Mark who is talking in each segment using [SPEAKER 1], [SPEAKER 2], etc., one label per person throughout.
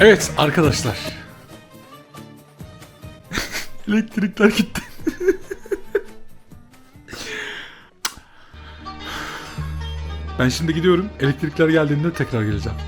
[SPEAKER 1] Evet arkadaşlar. Elektrikler gitti. ben şimdi gidiyorum. Elektrikler geldiğinde tekrar geleceğim.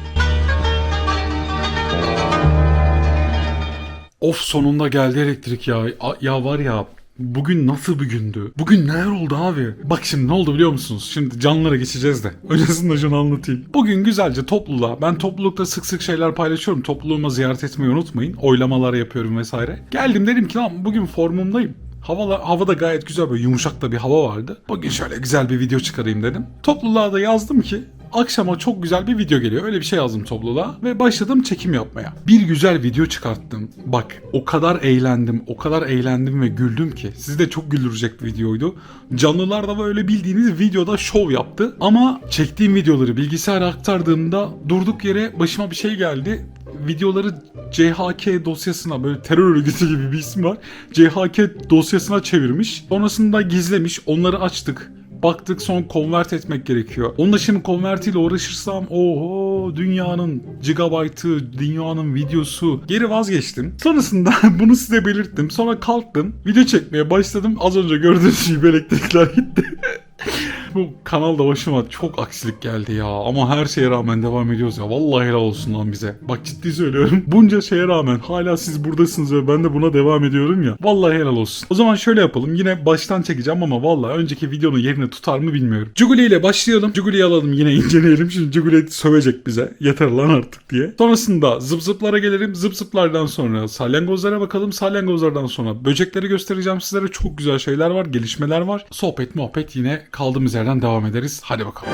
[SPEAKER 1] Of sonunda geldi elektrik ya. Ya var ya bugün nasıl bir gündü? Bugün neler oldu abi? Bak şimdi ne oldu biliyor musunuz? Şimdi canlılara geçeceğiz de. Öncesinde şunu anlatayım. Bugün güzelce topluluğa, ben toplulukta sık sık şeyler paylaşıyorum. Topluluğuma ziyaret etmeyi unutmayın. Oylamalar yapıyorum vesaire. Geldim dedim ki lan bugün formumdayım. Hava, havada gayet güzel böyle yumuşak da bir hava vardı. Bugün şöyle güzel bir video çıkarayım dedim. Topluluğa da yazdım ki akşama çok güzel bir video geliyor. Öyle bir şey yazdım topluluğa ve başladım çekim yapmaya. Bir güzel video çıkarttım. Bak o kadar eğlendim, o kadar eğlendim ve güldüm ki. Sizi de çok güldürecek bir videoydu. Canlılar da böyle bildiğiniz videoda şov yaptı. Ama çektiğim videoları bilgisayara aktardığımda durduk yere başıma bir şey geldi videoları CHK dosyasına böyle terör örgütü gibi bir isim var. CHK dosyasına çevirmiş. Sonrasında gizlemiş. Onları açtık. Baktık son convert etmek gerekiyor. Onun şimdi convert ile uğraşırsam oho dünyanın gigabaytı, dünyanın videosu. Geri vazgeçtim. Sonrasında bunu size belirttim. Sonra kalktım. Video çekmeye başladım. Az önce gördüğünüz gibi elektrikler gitti. Bu kanalda başıma çok aksilik geldi ya. Ama her şeye rağmen devam ediyoruz ya. Vallahi helal olsun lan bize. Bak ciddi söylüyorum. Bunca şeye rağmen hala siz buradasınız ve ben de buna devam ediyorum ya. Vallahi helal olsun. O zaman şöyle yapalım. Yine baştan çekeceğim ama vallahi önceki videonun yerini tutar mı bilmiyorum. Cuguli ile başlayalım. Cuguli'yi alalım yine inceleyelim. Şimdi Cuguli sövecek bize. Yeter lan artık diye. Sonrasında zıp zıplara gelelim. Zıp zıplardan sonra salyangozlara bakalım. Salyangozlardan sonra böcekleri göstereceğim sizlere. Çok güzel şeyler var. Gelişmeler var. Sohbet muhabbet yine kaldığımız yerden devam ederiz. Hadi bakalım.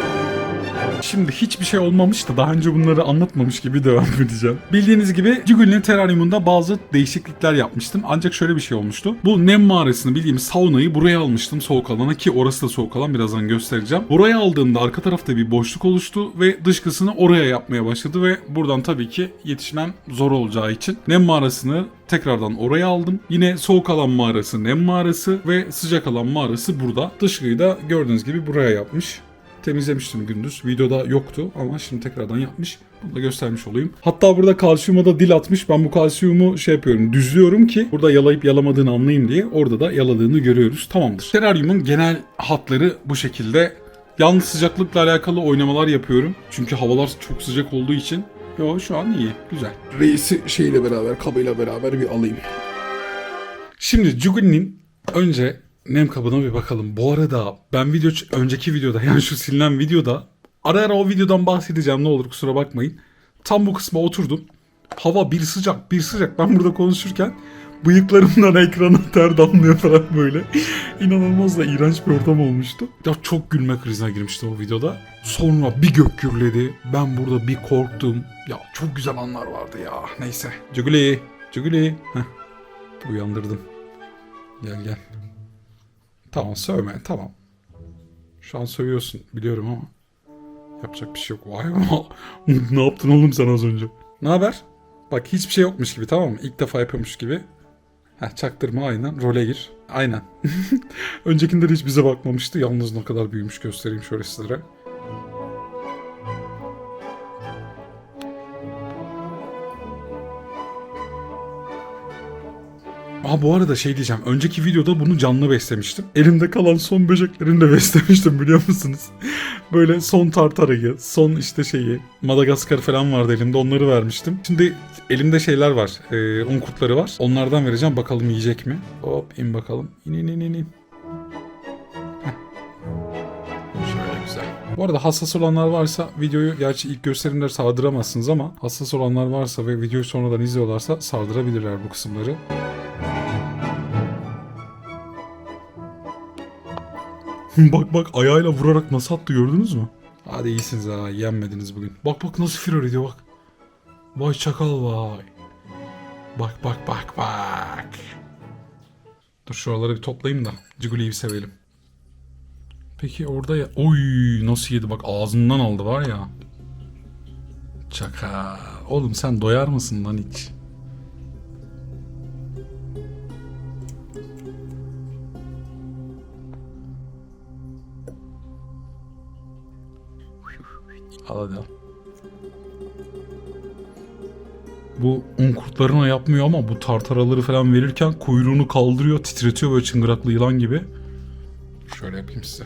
[SPEAKER 1] Şimdi hiçbir şey olmamış da daha önce bunları anlatmamış gibi devam edeceğim. Bildiğiniz gibi Ciguli'nin teraryumunda bazı değişiklikler yapmıştım. Ancak şöyle bir şey olmuştu. Bu nem mağarasını bildiğimiz saunayı buraya almıştım soğuk alana ki orası da soğuk alan birazdan göstereceğim. Buraya aldığımda arka tarafta bir boşluk oluştu ve dışkısını oraya yapmaya başladı ve buradan tabii ki yetişmem zor olacağı için nem mağarasını tekrardan oraya aldım. Yine soğuk alan mağarası, nem mağarası ve sıcak alan mağarası burada. Dışkıyı da gördüğünüz gibi buraya yapmış temizlemiştim gündüz. Videoda yoktu ama şimdi tekrardan yapmış. Bunu da göstermiş olayım. Hatta burada kalsiyuma da dil atmış. Ben bu kalsiyumu şey yapıyorum. Düzlüyorum ki burada yalayıp yalamadığını anlayayım diye. Orada da yaladığını görüyoruz. Tamamdır. Teraryumun genel hatları bu şekilde. Yalnız sıcaklıkla alakalı oynamalar yapıyorum. Çünkü havalar çok sıcak olduğu için. Yo şu an iyi. Güzel. Reisi şeyle beraber, kabıyla beraber bir alayım. Şimdi Juguli'nin önce nem kabına bir bakalım. Bu arada ben video önceki videoda yani şu silinen videoda ara ara o videodan bahsedeceğim ne olur kusura bakmayın. Tam bu kısma oturdum. Hava bir sıcak bir sıcak. Ben burada konuşurken bıyıklarımdan ekrana ter damlıyor falan böyle. İnanılmaz da iğrenç bir ortam olmuştu. Ya çok gülme krizine girmişti o videoda. Sonra bir gök gürledi. Ben burada bir korktum. Ya çok güzel anlar vardı ya. Neyse. Cuguli. Cuguli. Heh. Uyandırdım. Gel gel. Tamam sövme tamam. Şu an sövüyorsun biliyorum ama yapacak bir şey yok. Vay ne yaptın oğlum sen az önce? Ne haber? Bak hiçbir şey yokmuş gibi tamam mı? İlk defa yapıyormuş gibi. Heh, çaktırma aynen. Role gir. Aynen. Öncekinde de hiç bize bakmamıştı. Yalnız ne kadar büyümüş göstereyim şöyle sizlere. Aa bu arada şey diyeceğim. Önceki videoda bunu canlı beslemiştim. Elimde kalan son böceklerini de beslemiştim biliyor musunuz? Böyle son tartarayı, son işte şeyi, Madagaskar falan vardı elimde onları vermiştim. Şimdi elimde şeyler var. E, un kurtları var. Onlardan vereceğim bakalım yiyecek mi? Hop in bakalım. İn in in in in. Bu arada hassas olanlar varsa videoyu gerçi ilk gösterimleri sardıramazsınız ama hassas olanlar varsa ve videoyu sonradan izliyorlarsa sardırabilirler bu kısımları. bak bak ayağıyla vurarak nasıl attı gördünüz mü? Hadi iyisiniz ha yenmediniz bugün. Bak bak nasıl firar ediyor bak. Vay çakal vay. Bak bak bak bak. Dur şuraları bir toplayayım da Ciguli'yi bir sevelim. Peki orada ya... Oy nasıl yedi bak ağzından aldı var ya. Çakal. Oğlum sen doyar mısın lan hiç? Al hadi al. Bu un kurtlarına yapmıyor ama bu tartaraları falan verirken kuyruğunu kaldırıyor, titretiyor böyle çıngıraklı yılan gibi. Şöyle yapayım size.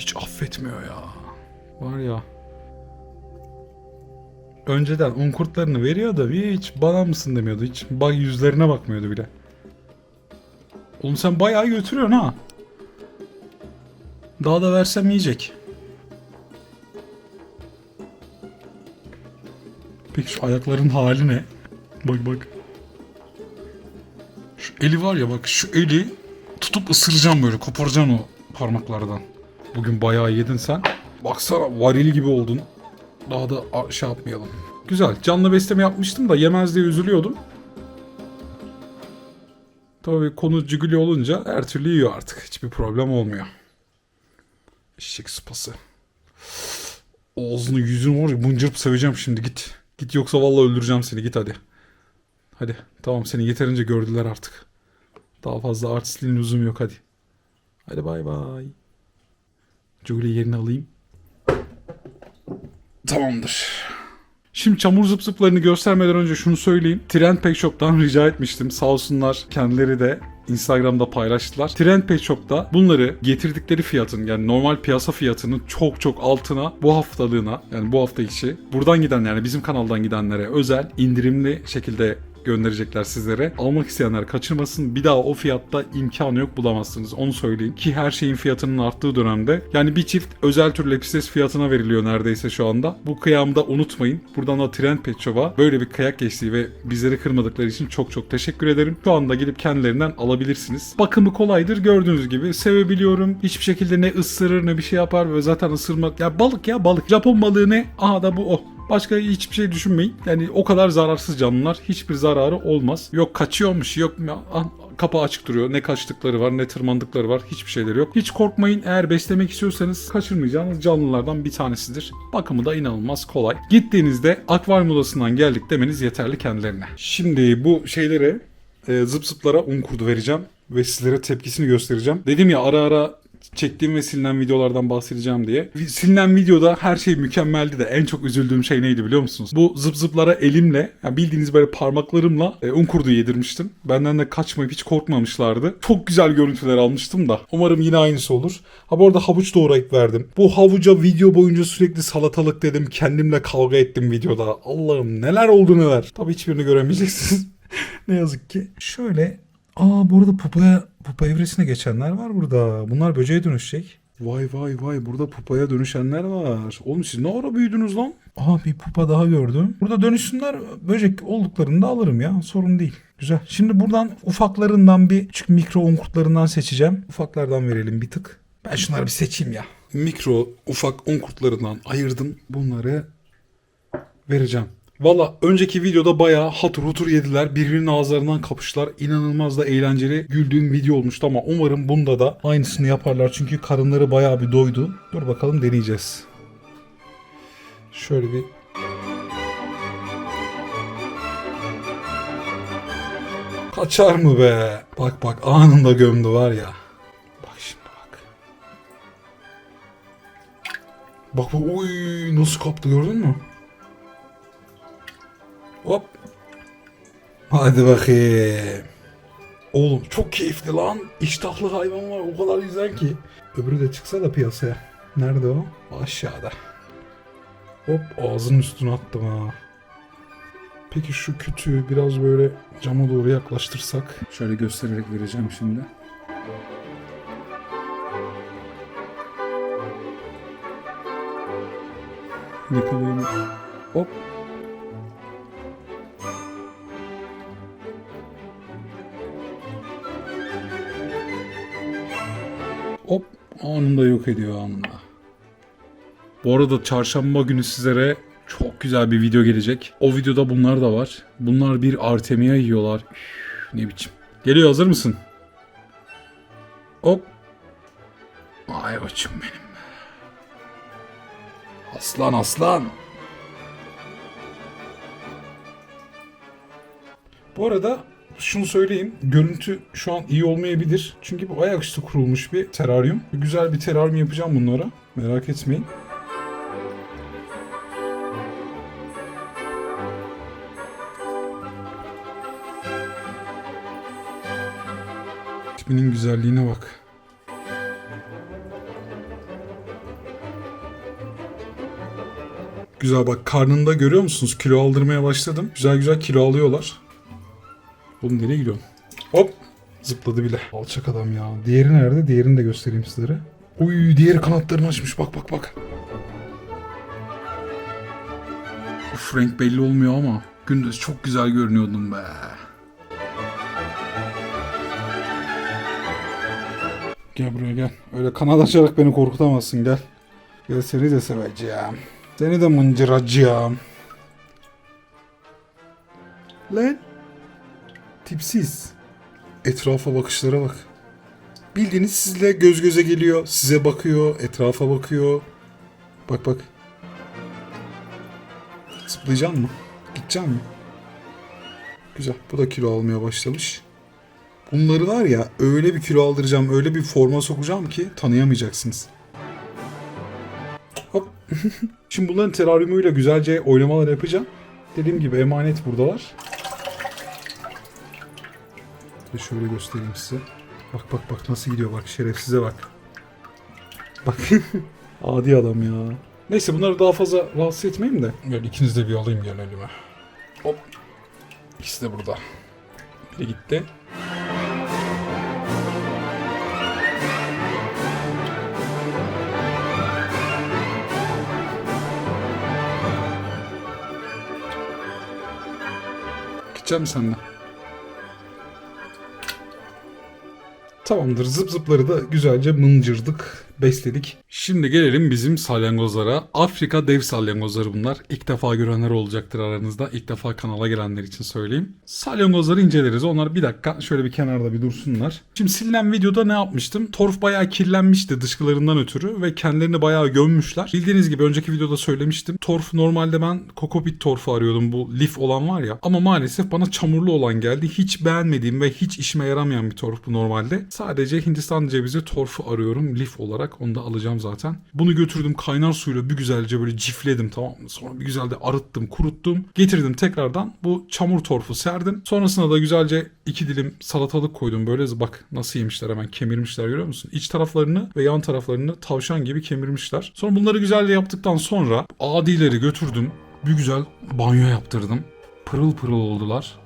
[SPEAKER 1] Hiç affetmiyor ya. Var ya. Önceden un kurtlarını veriyor da hiç bana mısın demiyordu. Hiç bak yüzlerine bakmıyordu bile. Oğlum sen bayağı götürüyorsun ha. Daha da versem yiyecek. Peki şu ayakların hali ne? Bak bak. Şu eli var ya bak şu eli tutup ısıracağım böyle koparacaksın o parmaklardan. Bugün bayağı yedin sen. Baksana varil gibi oldun. Daha da şey yapmayalım. Güzel. Canlı besleme yapmıştım da yemez diye üzülüyordum. Tabii konu cigülü olunca her türlü yiyor artık. Hiçbir problem olmuyor. Eşek sıpası. Ağzını yüzünü var ya seveceğim şimdi git. Git yoksa vallahi öldüreceğim seni git hadi. Hadi tamam seni yeterince gördüler artık. Daha fazla artistliğin lüzum yok hadi. Hadi bay bay. Julie yerini alayım. Tamamdır. Şimdi çamur zıp zıplarını göstermeden önce şunu söyleyeyim. Trend Pet Shop'tan rica etmiştim. Sağ olsunlar kendileri de Instagram'da paylaştılar. Trend Pet Shop'ta bunları getirdikleri fiyatın yani normal piyasa fiyatının çok çok altına bu haftalığına yani bu hafta içi buradan giden yani bizim kanaldan gidenlere özel indirimli şekilde gönderecekler sizlere. Almak isteyenler kaçırmasın. Bir daha o fiyatta imkanı yok bulamazsınız. Onu söyleyeyim. Ki her şeyin fiyatının arttığı dönemde. Yani bir çift özel tür lepistes fiyatına veriliyor neredeyse şu anda. Bu kıyamda unutmayın. Buradan da Trend Shop'a böyle bir kayak geçtiği ve bizleri kırmadıkları için çok çok teşekkür ederim. Şu anda gidip kendilerinden alabilirsiniz. Bakımı kolaydır. Gördüğünüz gibi sevebiliyorum. Hiçbir şekilde ne ısırır ne bir şey yapar ve zaten ısırmak ya balık ya balık. Japon balığı ne? Aha da bu o. Başka hiçbir şey düşünmeyin. Yani o kadar zararsız canlılar. Hiçbir zararı olmaz. Yok kaçıyormuş, yok ah, kapı açık duruyor. Ne kaçtıkları var, ne tırmandıkları var. Hiçbir şeyleri yok. Hiç korkmayın. Eğer beslemek istiyorsanız kaçırmayacağınız canlılardan bir tanesidir. Bakımı da inanılmaz kolay. Gittiğinizde akvaryum odasından geldik demeniz yeterli kendilerine. Şimdi bu şeylere e, zıp zıplara un kurdu vereceğim ve sizlere tepkisini göstereceğim. Dedim ya ara ara çektiğim ve silinen videolardan bahsedeceğim diye. Silinen videoda her şey mükemmeldi de en çok üzüldüğüm şey neydi biliyor musunuz? Bu zıp zıplara elimle, yani bildiğiniz böyle parmaklarımla e, un kurdu yedirmiştim. Benden de kaçmayıp hiç korkmamışlardı. Çok güzel görüntüler almıştım da. Umarım yine aynısı olur. Ha bu arada havuç doğrayıp verdim. Bu havuca video boyunca sürekli salatalık dedim. Kendimle kavga ettim videoda. Allah'ım neler oldu neler. Tabii hiçbirini göremeyeceksiniz. ne yazık ki. Şöyle Aa bu arada pupaya, pupa evresine geçenler var burada. Bunlar böceğe dönüşecek. Vay vay vay burada pupaya dönüşenler var. Oğlum siz ne ara büyüdünüz lan? Aha bir pupa daha gördüm. Burada dönüşsünler böcek olduklarını da alırım ya sorun değil. Güzel. Şimdi buradan ufaklarından bir küçük mikro un kurtlarından seçeceğim. Ufaklardan verelim bir tık. Ben şunları bir seçeyim ya. Mikro ufak un kurtlarından ayırdım. Bunları vereceğim. Valla önceki videoda bayağı hatır hutur yediler. Birbirinin ağızlarından kapıştılar. İnanılmaz da eğlenceli güldüğüm video olmuştu ama umarım bunda da aynısını yaparlar. Çünkü karınları bayağı bir doydu. Dur bakalım deneyeceğiz. Şöyle bir Kaçar mı be? Bak bak anında gömdü var ya. Bak şimdi bak. Bak bak oy nasıl kaptı gördün mü? Hop. Hadi bakayım. Oğlum çok keyifli lan. İştahlı hayvan var o kadar güzel ki. Öbürü de çıksa da piyasaya. Nerede o? Aşağıda. Hop ağzının üstüne attım ha. Peki şu kütüğü biraz böyle cama doğru yaklaştırsak. Şöyle göstererek vereceğim şimdi. Yakalayayım. Hop. Hop anında yok ediyor anında. Bu arada çarşamba günü sizlere çok güzel bir video gelecek. O videoda bunlar da var. Bunlar bir Artemia yiyorlar. Üf, ne biçim. Geliyor hazır mısın? Hop. Ay koçum benim. Aslan aslan. Bu arada şunu söyleyeyim. Görüntü şu an iyi olmayabilir. Çünkü bu ayaküstü kurulmuş bir teraryum. Güzel bir teraryum yapacağım bunlara. Merak etmeyin. Tipinin güzelliğine bak. Güzel bak karnında görüyor musunuz? Kilo aldırmaya başladım. Güzel güzel kilo alıyorlar. Oğlum nereye gidiyorsun? Hop! Zıpladı bile. Alçak adam ya. Diğeri nerede? Diğerini de göstereyim sizlere. Uy diğeri kanatlarını açmış. Bak bak bak. Uf renk belli olmuyor ama gündüz çok güzel görünüyordun be. Gel buraya gel. Öyle kanat açarak beni korkutamazsın gel. Gel seni de seveceğim. Seni de mıncıracağım. Lan. Tipsiz. Etrafa bakışlara bak. Bildiğiniz sizle göz göze geliyor. Size bakıyor. Etrafa bakıyor. Bak bak. Zıplayacak mı? Gidecek mi? Güzel. Bu da kilo almaya başlamış. Bunları var ya öyle bir kilo aldıracağım, öyle bir forma sokacağım ki tanıyamayacaksınız. Hop. Şimdi bunların teraryumuyla güzelce oynamalar yapacağım. Dediğim gibi emanet buradalar. Ve şöyle göstereyim size. Bak bak bak nasıl gidiyor bak şerefsize bak. Bak adi adam ya. Neyse bunları daha fazla rahatsız etmeyeyim de. Gel ikiniz de bir alayım gel elime. Hop. İkisi de burada. Biri gitti. Gideceğim seninle. Tamamdır. Zıp zıpları da güzelce mıncırdık, besledik. Şimdi gelelim bizim salyangozlara. Afrika dev salyangozları bunlar. İlk defa görenler olacaktır aranızda. İlk defa kanala gelenler için söyleyeyim. Salyangozları inceleriz. Onlar bir dakika şöyle bir kenarda bir dursunlar. Şimdi silinen videoda ne yapmıştım? Torf bayağı kirlenmişti dışkılarından ötürü ve kendilerini bayağı gömmüşler. Bildiğiniz gibi önceki videoda söylemiştim. Torf normalde ben kokopit torfu arıyordum bu lif olan var ya. Ama maalesef bana çamurlu olan geldi. Hiç beğenmediğim ve hiç işime yaramayan bir torf bu normalde. Sadece Hindistan cevizi torfu arıyorum lif olarak. Onu da alacağım zaten. Bunu götürdüm kaynar suyla bir güzelce böyle cifledim tamam mı? Sonra bir güzel de arıttım, kuruttum. Getirdim tekrardan bu çamur torfu serdim. Sonrasında da güzelce iki dilim salatalık koydum. Böyle bak nasıl yemişler hemen kemirmişler görüyor musun? İç taraflarını ve yan taraflarını tavşan gibi kemirmişler. Sonra bunları güzelce yaptıktan sonra adileri götürdüm. Bir güzel banyo yaptırdım. Pırıl pırıl oldular.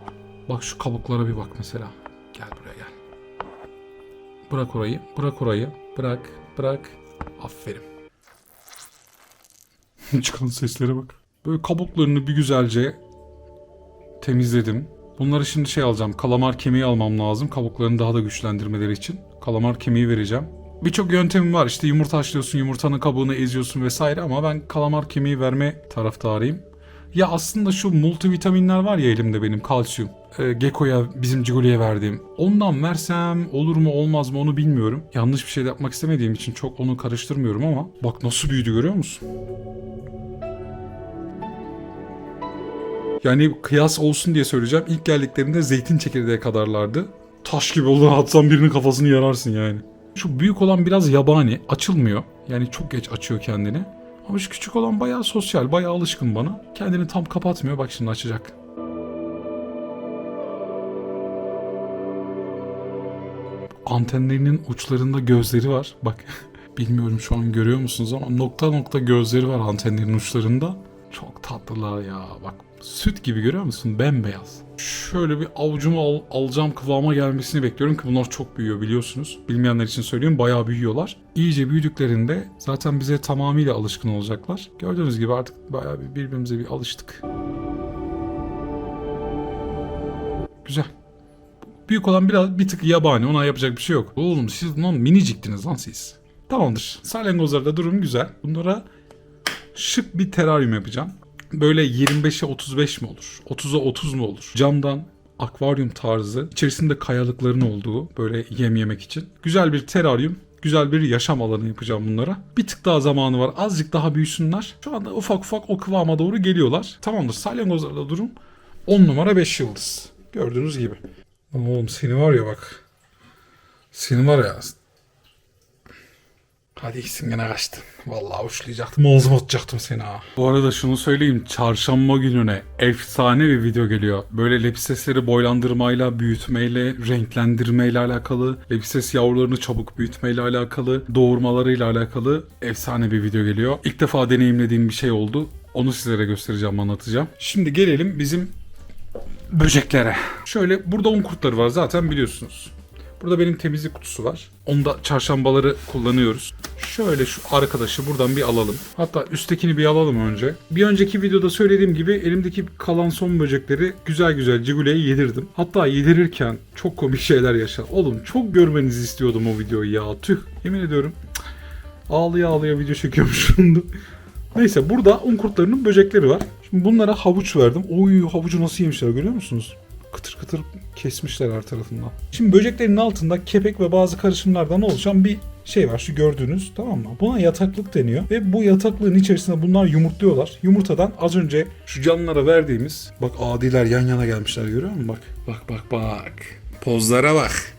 [SPEAKER 1] Bak şu kabuklara bir bak mesela. Gel buraya gel. Bırak orayı, bırak orayı. Bırak, bırak. Aferin. Çıkan seslere bak. Böyle kabuklarını bir güzelce temizledim. Bunları şimdi şey alacağım. Kalamar kemiği almam lazım. Kabuklarını daha da güçlendirmeleri için. Kalamar kemiği vereceğim. Birçok yöntemim var. İşte yumurta haşlıyorsun, yumurtanın kabuğunu eziyorsun vesaire ama ben kalamar kemiği verme taraftarıyım. Ya aslında şu multivitaminler var ya elimde benim kalsiyum. Ee, Gekko'ya bizim Ciguli'ye verdiğim. Ondan versem olur mu olmaz mı onu bilmiyorum. Yanlış bir şey yapmak istemediğim için çok onu karıştırmıyorum ama bak nasıl büyüdü görüyor musun? Yani kıyas olsun diye söyleyeceğim. İlk geldiklerinde zeytin çekirdeği kadarlardı. Taş gibi olur atsan birinin kafasını yararsın yani. Şu büyük olan biraz yabani. Açılmıyor. Yani çok geç açıyor kendini. Ama şu küçük olan bayağı sosyal, bayağı alışkın bana. Kendini tam kapatmıyor. Bak şimdi açacak. Antenlerinin uçlarında gözleri var. Bak bilmiyorum şu an görüyor musunuz ama nokta nokta gözleri var antenlerin uçlarında. Çok tatlılar ya. Bak süt gibi görüyor musun? Bembeyaz. Şöyle bir avucuma al- alacağım kıvama gelmesini bekliyorum ki bunlar çok büyüyor biliyorsunuz. Bilmeyenler için söyleyeyim bayağı büyüyorlar. İyice büyüdüklerinde zaten bize tamamıyla alışkın olacaklar. Gördüğünüz gibi artık bayağı bir birbirimize bir alıştık. Güzel. Büyük olan biraz bir tık yabani ona yapacak bir şey yok. Oğlum siz lan miniciktiniz lan siz. Tamamdır. Salyangozlarda durum güzel. Bunlara şık bir teraryum yapacağım. Böyle 25'e 35 mi olur? 30'a 30 mu olur? Camdan akvaryum tarzı. içerisinde kayalıkların olduğu böyle yem yemek için. Güzel bir teraryum. Güzel bir yaşam alanı yapacağım bunlara. Bir tık daha zamanı var. Azıcık daha büyüsünler. Şu anda ufak ufak o kıvama doğru geliyorlar. Tamamdır. Salyangozlarda durum 10 numara 5 yıldız. Gördüğünüz gibi. Oğlum seni var ya bak. Seni var ya. Hadi gitsin gene kaçtın. Vallahi uçlayacaktım. Ağzıma atacaktım seni ha. Bu arada şunu söyleyeyim. Çarşamba gününe efsane bir video geliyor. Böyle lepsesleri boylandırmayla, büyütmeyle, renklendirmeyle alakalı. Lepses yavrularını çabuk büyütmeyle alakalı. Doğurmalarıyla alakalı efsane bir video geliyor. İlk defa deneyimlediğim bir şey oldu. Onu sizlere göstereceğim, anlatacağım. Şimdi gelelim bizim böceklere. Şöyle burada un kurtları var zaten biliyorsunuz. Burada benim temizlik kutusu var. Onda çarşambaları kullanıyoruz. Şöyle şu arkadaşı buradan bir alalım. Hatta üsttekini bir alalım önce. Bir önceki videoda söylediğim gibi elimdeki kalan son böcekleri güzel güzel Cigule'ye yedirdim. Hatta yedirirken çok komik şeyler yaşadım. Oğlum çok görmenizi istiyordum o videoyu ya. Tüh yemin ediyorum. Ağlıya ağlıya video çekiyormuşum. Neyse burada un kurtlarının böcekleri var. Şimdi bunlara havuç verdim. Oy havucu nasıl yemişler görüyor musunuz? Kıtır kıtır kesmişler her tarafından. Şimdi böceklerin altında kepek ve bazı karışımlardan oluşan bir şey var şu gördüğünüz tamam mı? Buna yataklık deniyor ve bu yataklığın içerisinde bunlar yumurtluyorlar. Yumurtadan az önce şu canlılara verdiğimiz bak adiler yan yana gelmişler görüyor musun? Bak bak bak bak. Pozlara bak.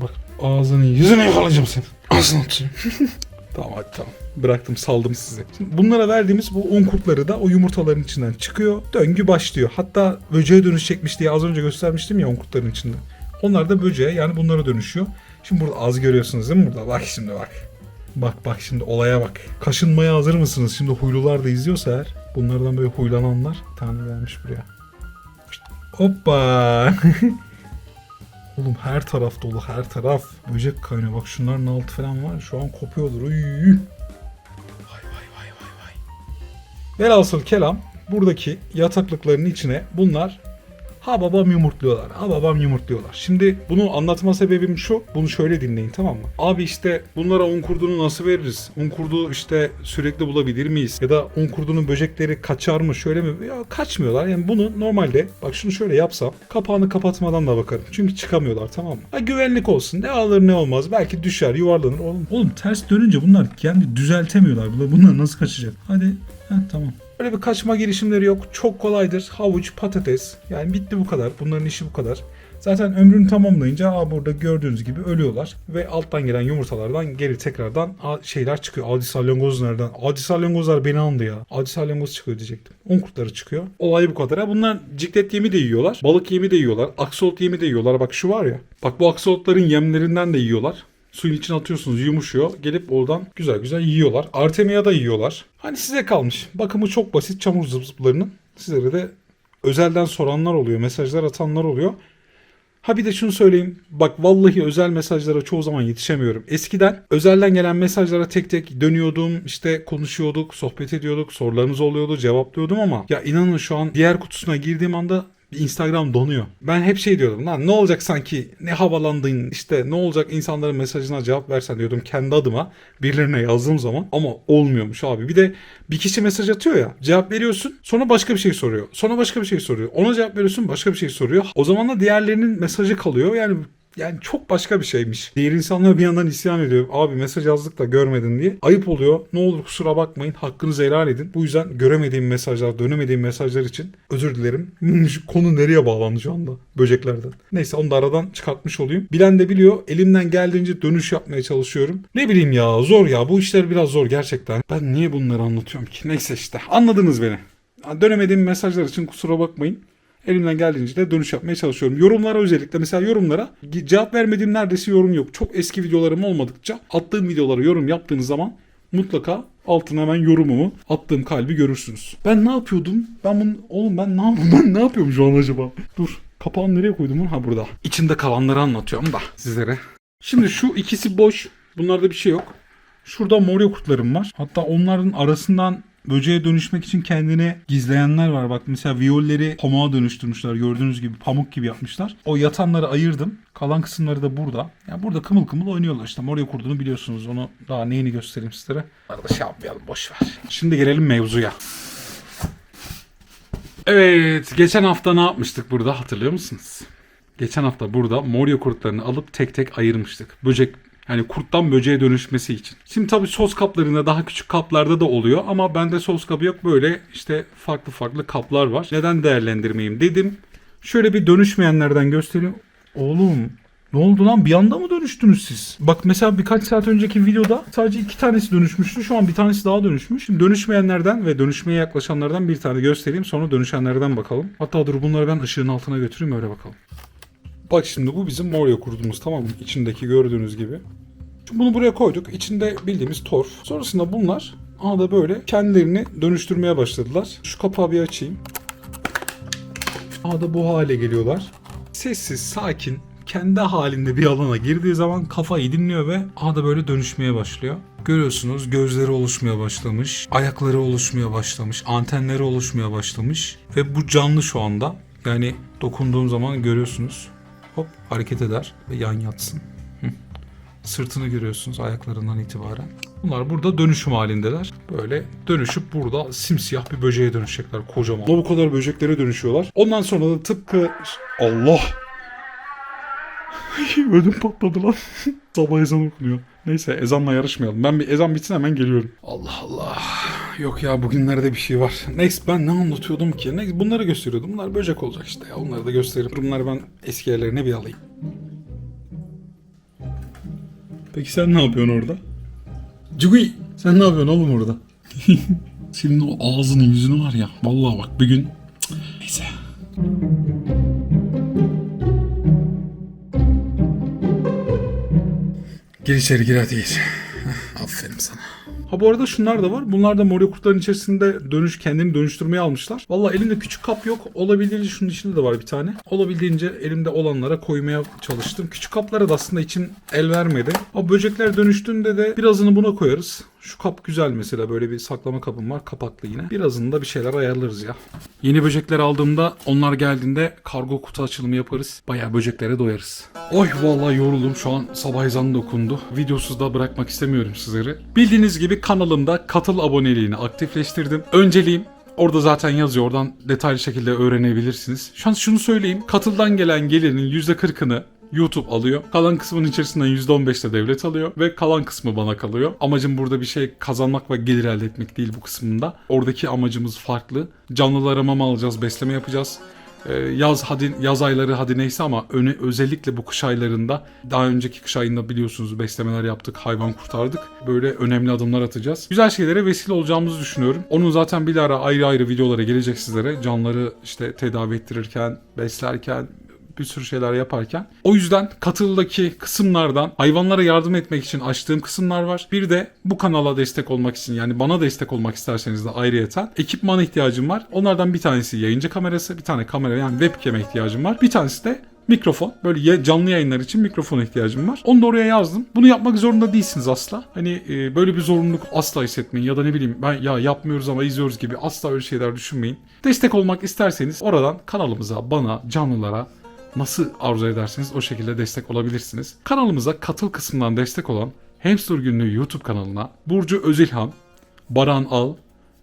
[SPEAKER 1] Bak ağzını yüzünü yakalayacağım seni. Ağzını atacağım. Tamam hadi tamam. Bıraktım saldım sizi. Bunlara verdiğimiz bu un kurtları da o yumurtaların içinden çıkıyor. Döngü başlıyor. Hatta böceğe dönüşecekmiş diye az önce göstermiştim ya un kurtların içinde. Onlar da böceğe yani bunlara dönüşüyor. Şimdi burada az görüyorsunuz değil mi burada? Bak şimdi bak. Bak bak şimdi olaya bak. Kaşınmaya hazır mısınız? Şimdi huylular da izliyorsa eğer. Bunlardan böyle huylananlar. Tane gelmiş buraya. Hoppa. Oğlum her taraf dolu her taraf. Böcek kaynıyor. Bak şunların altı falan var. Şu an kopuyordur. Uy. Vay vay vay vay vay. Velhasıl kelam buradaki yataklıkların içine bunlar ha babam yumurtluyorlar. Ha babam yumurtluyorlar. Şimdi bunu anlatma sebebim şu. Bunu şöyle dinleyin tamam mı? Abi işte bunlara un kurdunu nasıl veririz? Un kurdu işte sürekli bulabilir miyiz? Ya da un kurdunun böcekleri kaçar mı? Şöyle mi? Ya kaçmıyorlar. Yani bunu normalde bak şunu şöyle yapsam kapağını kapatmadan da bakarım. Çünkü çıkamıyorlar tamam mı? Ha güvenlik olsun. Ne alır ne olmaz. Belki düşer yuvarlanır. Oğlum, oğlum ters dönünce bunlar kendi düzeltemiyorlar. Bunlar, nasıl kaçacak? Hadi. Heh, tamam. Öyle bir kaçma girişimleri yok. Çok kolaydır. Havuç, patates. Yani bitti bu kadar. Bunların işi bu kadar. Zaten ömrünü tamamlayınca aa burada gördüğünüz gibi ölüyorlar. Ve alttan gelen yumurtalardan geri tekrardan şeyler çıkıyor. Adi salyangoz nereden? Adi salyangozlar beni andı ya. Adi salyangoz çıkıyor diyecektim. Un kurtları çıkıyor. Olay bu kadar. Ha, bunlar ciklet yemi de yiyorlar. Balık yemi de yiyorlar. Aksolot yemi de yiyorlar. Bak şu var ya. Bak bu aksolotların yemlerinden de yiyorlar. Suyun içine atıyorsunuz yumuşuyor. Gelip oradan güzel güzel yiyorlar. Artemia da yiyorlar. Hani size kalmış. Bakımı çok basit çamur zıp zıplarının. Sizlere de özelden soranlar oluyor. Mesajlar atanlar oluyor. Ha bir de şunu söyleyeyim. Bak vallahi özel mesajlara çoğu zaman yetişemiyorum. Eskiden özelden gelen mesajlara tek tek dönüyordum. işte konuşuyorduk, sohbet ediyorduk. Sorularımız oluyordu, cevaplıyordum ama ya inanın şu an diğer kutusuna girdiğim anda Instagram donuyor. Ben hep şey diyordum lan ne olacak sanki ne havalandın işte ne olacak insanların mesajına cevap versen diyordum kendi adıma birilerine yazdığım zaman ama olmuyormuş abi. Bir de bir kişi mesaj atıyor ya cevap veriyorsun sonra başka bir şey soruyor. Sonra başka bir şey soruyor. Ona cevap veriyorsun başka bir şey soruyor. O zaman da diğerlerinin mesajı kalıyor yani yani çok başka bir şeymiş. Diğer insanlar bir yandan isyan ediyor. Abi mesaj yazdık da görmedin diye. Ayıp oluyor. Ne olur kusura bakmayın. Hakkınızı helal edin. Bu yüzden göremediğim mesajlar, dönemediğim mesajlar için özür dilerim. Konu nereye bağlandı şu anda? Böceklerden. Neyse onu da aradan çıkartmış olayım. Bilen de biliyor. Elimden geldiğince dönüş yapmaya çalışıyorum. Ne bileyim ya zor ya. Bu işler biraz zor gerçekten. Ben niye bunları anlatıyorum ki? Neyse işte. Anladınız beni. Dönemediğim mesajlar için kusura bakmayın. Elimden geldiğince de dönüş yapmaya çalışıyorum. Yorumlara özellikle mesela yorumlara cevap vermediğim neredeyse yorum yok. Çok eski videolarım olmadıkça attığım videolara yorum yaptığınız zaman mutlaka altına hemen yorumumu attığım kalbi görürsünüz. Ben ne yapıyordum? Ben bunu oğlum ben ne yapıyorum? Ben ne yapıyorum şu an acaba? Dur. Kapağını nereye koydum bunu? Ha burada. İçinde kalanları anlatıyorum da sizlere. Şimdi şu ikisi boş. Bunlarda bir şey yok. Şurada morya kurtlarım var. Hatta onların arasından böceğe dönüşmek için kendini gizleyenler var. Bak mesela viyolleri pamuğa dönüştürmüşler. Gördüğünüz gibi pamuk gibi yapmışlar. O yatanları ayırdım. Kalan kısımları da burada. Ya burada kımıl kımıl oynuyorlar işte. Morya kurduğunu biliyorsunuz. Onu daha neyini göstereyim sizlere. Arada şey yapmayalım boş ver. Şimdi gelelim mevzuya. Evet, geçen hafta ne yapmıştık burada hatırlıyor musunuz? Geçen hafta burada Moria kurtlarını alıp tek tek ayırmıştık. Böcek yani kurttan böceğe dönüşmesi için. Şimdi tabii sos kaplarında daha küçük kaplarda da oluyor ama bende sos kabı yok. Böyle işte farklı farklı kaplar var. Neden değerlendirmeyeyim dedim. Şöyle bir dönüşmeyenlerden göstereyim. Oğlum ne oldu lan? Bir anda mı dönüştünüz siz? Bak mesela birkaç saat önceki videoda sadece iki tanesi dönüşmüştü. Şu an bir tanesi daha dönüşmüş. Şimdi dönüşmeyenlerden ve dönüşmeye yaklaşanlardan bir tane göstereyim. Sonra dönüşenlerden bakalım. Hatta dur bunları ben ışığın altına götüreyim öyle bakalım. Bak şimdi bu bizim Moria kurdumuz tamam mı? İçindeki gördüğünüz gibi. Şimdi bunu buraya koyduk. İçinde bildiğimiz torf. Sonrasında bunlar da böyle kendilerini dönüştürmeye başladılar. Şu kapağı bir açayım. da bu hale geliyorlar. Sessiz, sakin, kendi halinde bir alana girdiği zaman kafayı dinliyor ve da böyle dönüşmeye başlıyor. Görüyorsunuz gözleri oluşmaya başlamış, ayakları oluşmaya başlamış, antenleri oluşmaya başlamış ve bu canlı şu anda. Yani dokunduğum zaman görüyorsunuz. Hop hareket eder ve yan yatsın. Sırtını görüyorsunuz ayaklarından itibaren. Bunlar burada dönüşüm halindeler. Böyle dönüşüp burada simsiyah bir böceğe dönüşecekler kocaman. Bu kadar böceklere dönüşüyorlar. Ondan sonra da tıpkı Allah Ödüm patladı lan. Sabah ezan okunuyor. Neyse ezanla yarışmayalım. Ben bir ezan bitsin hemen geliyorum. Allah Allah. Yok ya bugünlerde bir şey var. Neyse ben ne anlatıyordum ki? Neyse bunları gösteriyordum. Bunlar böcek olacak işte ya. Onları da gösteririm. Bunları ben eski yerlerine bir alayım. Peki sen ne yapıyorsun orada? Cugui sen ne yapıyorsun oğlum orada? Senin o ağzını yüzünü var ya. Vallahi bak bir gün... Cık, Neyse. Gir içeri gir hadi gir. Aferin sana. Ha bu arada şunlar da var. Bunlar da Moria kurtların içerisinde dönüş kendini dönüştürmeye almışlar. Valla elimde küçük kap yok. Olabildiğince şunun içinde de var bir tane. Olabildiğince elimde olanlara koymaya çalıştım. Küçük kaplara da aslında için el vermedi. O böcekler dönüştüğünde de birazını buna koyarız. Şu kap güzel mesela böyle bir saklama kabım var kapaklı yine. Birazını da bir şeyler ayarlarız ya. Yeni böcekler aldığımda onlar geldiğinde kargo kutu açılımı yaparız. Bayağı böceklere doyarız. Oy vallahi yoruldum şu an sabah ezanı da okundu. Videosuz da bırakmak istemiyorum sizleri. Bildiğiniz gibi kanalımda katıl aboneliğini aktifleştirdim. Önceliğim Orada zaten yazıyor. Oradan detaylı şekilde öğrenebilirsiniz. Şu an şunu söyleyeyim. Katıldan gelen gelirin %40'ını YouTube alıyor. Kalan kısmının içerisinden %15 de devlet alıyor ve kalan kısmı bana kalıyor. Amacım burada bir şey kazanmak ve gelir elde etmek değil bu kısmında. Oradaki amacımız farklı. Canlılara mama alacağız, besleme yapacağız. Ee, yaz hadi yaz ayları hadi neyse ama öne, özellikle bu kış aylarında daha önceki kış ayında biliyorsunuz beslemeler yaptık, hayvan kurtardık. Böyle önemli adımlar atacağız. Güzel şeylere vesile olacağımızı düşünüyorum. Onun zaten bir ara ayrı ayrı videolara gelecek sizlere. Canları işte tedavi ettirirken, beslerken, bir sürü şeyler yaparken. O yüzden katıldaki kısımlardan hayvanlara yardım etmek için açtığım kısımlar var. Bir de bu kanala destek olmak için yani bana destek olmak isterseniz de ayrıyeten ekipmana ihtiyacım var. Onlardan bir tanesi yayıncı kamerası, bir tane kamera yani webcam'e ihtiyacım var. Bir tanesi de mikrofon. Böyle canlı yayınlar için mikrofona ihtiyacım var. Onu da oraya yazdım. Bunu yapmak zorunda değilsiniz asla. Hani e, böyle bir zorunluluk asla hissetmeyin ya da ne bileyim ben ya yapmıyoruz ama izliyoruz gibi asla öyle şeyler düşünmeyin. Destek olmak isterseniz oradan kanalımıza, bana, canlılara nasıl arzu ederseniz o şekilde destek olabilirsiniz. Kanalımıza katıl kısmından destek olan Hamster Günlüğü YouTube kanalına Burcu Özilhan, Baran Al,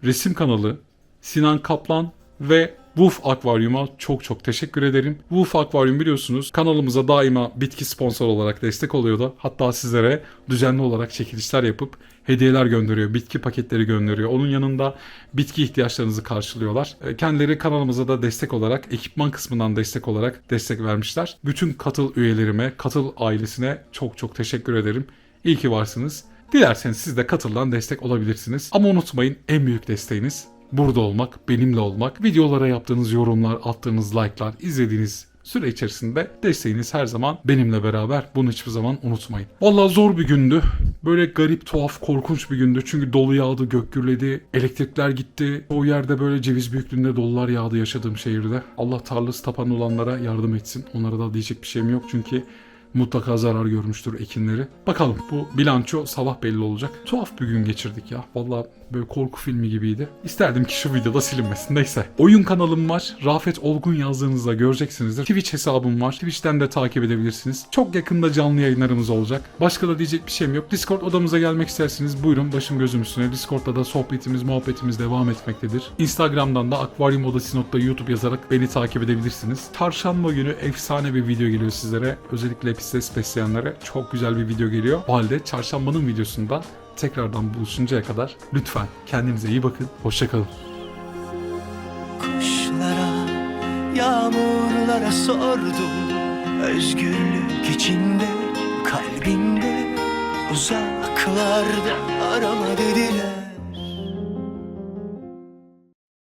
[SPEAKER 1] Resim kanalı, Sinan Kaplan ve Wolf Akvaryum'a çok çok teşekkür ederim. Wolf Akvaryum biliyorsunuz kanalımıza daima bitki sponsor olarak destek oluyordu. Hatta sizlere düzenli olarak çekilişler yapıp hediyeler gönderiyor, bitki paketleri gönderiyor. Onun yanında bitki ihtiyaçlarınızı karşılıyorlar. E, Kendileri kanalımıza da destek olarak, ekipman kısmından destek olarak destek vermişler. Bütün katıl üyelerime, katıl ailesine çok çok teşekkür ederim. İyi ki varsınız. Dilerseniz siz de katıldan destek olabilirsiniz. Ama unutmayın en büyük desteğiniz burada olmak, benimle olmak, videolara yaptığınız yorumlar, attığınız like'lar, izlediğiniz süre içerisinde desteğiniz her zaman benimle beraber. Bunu hiçbir zaman unutmayın. Vallahi zor bir gündü. Böyle garip, tuhaf, korkunç bir gündü. Çünkü dolu yağdı, gök gürledi, elektrikler gitti. O yerde böyle ceviz büyüklüğünde dolular yağdı yaşadığım şehirde. Allah tarlası tapan olanlara yardım etsin. Onlara da diyecek bir şeyim yok çünkü mutlaka zarar görmüştür ekinleri. Bakalım bu bilanço sabah belli olacak. Tuhaf bir gün geçirdik ya. Vallahi böyle korku filmi gibiydi. İsterdim ki şu videoda silinmesin. Neyse. Oyun kanalım var. Rafet Olgun yazdığınızda göreceksinizdir. Twitch hesabım var. Twitch'ten de takip edebilirsiniz. Çok yakında canlı yayınlarımız olacak. Başka da diyecek bir şeyim yok. Discord odamıza gelmek isterseniz buyurun başım gözüm üstüne. Discord'da da sohbetimiz, muhabbetimiz devam etmektedir. Instagram'dan da Akvaryum Odası nokta YouTube yazarak beni takip edebilirsiniz. Çarşamba günü efsane bir video geliyor sizlere. Özellikle pistes besleyenlere çok güzel bir video geliyor. O halde çarşambanın videosunda tekrardan buluşuncaya kadar lütfen kendinize iyi bakın. Hoşçakalın.
[SPEAKER 2] Kuşlara, yağmurlara sordum Özgürlük içinde, kalbinde Uzaklarda arama dediler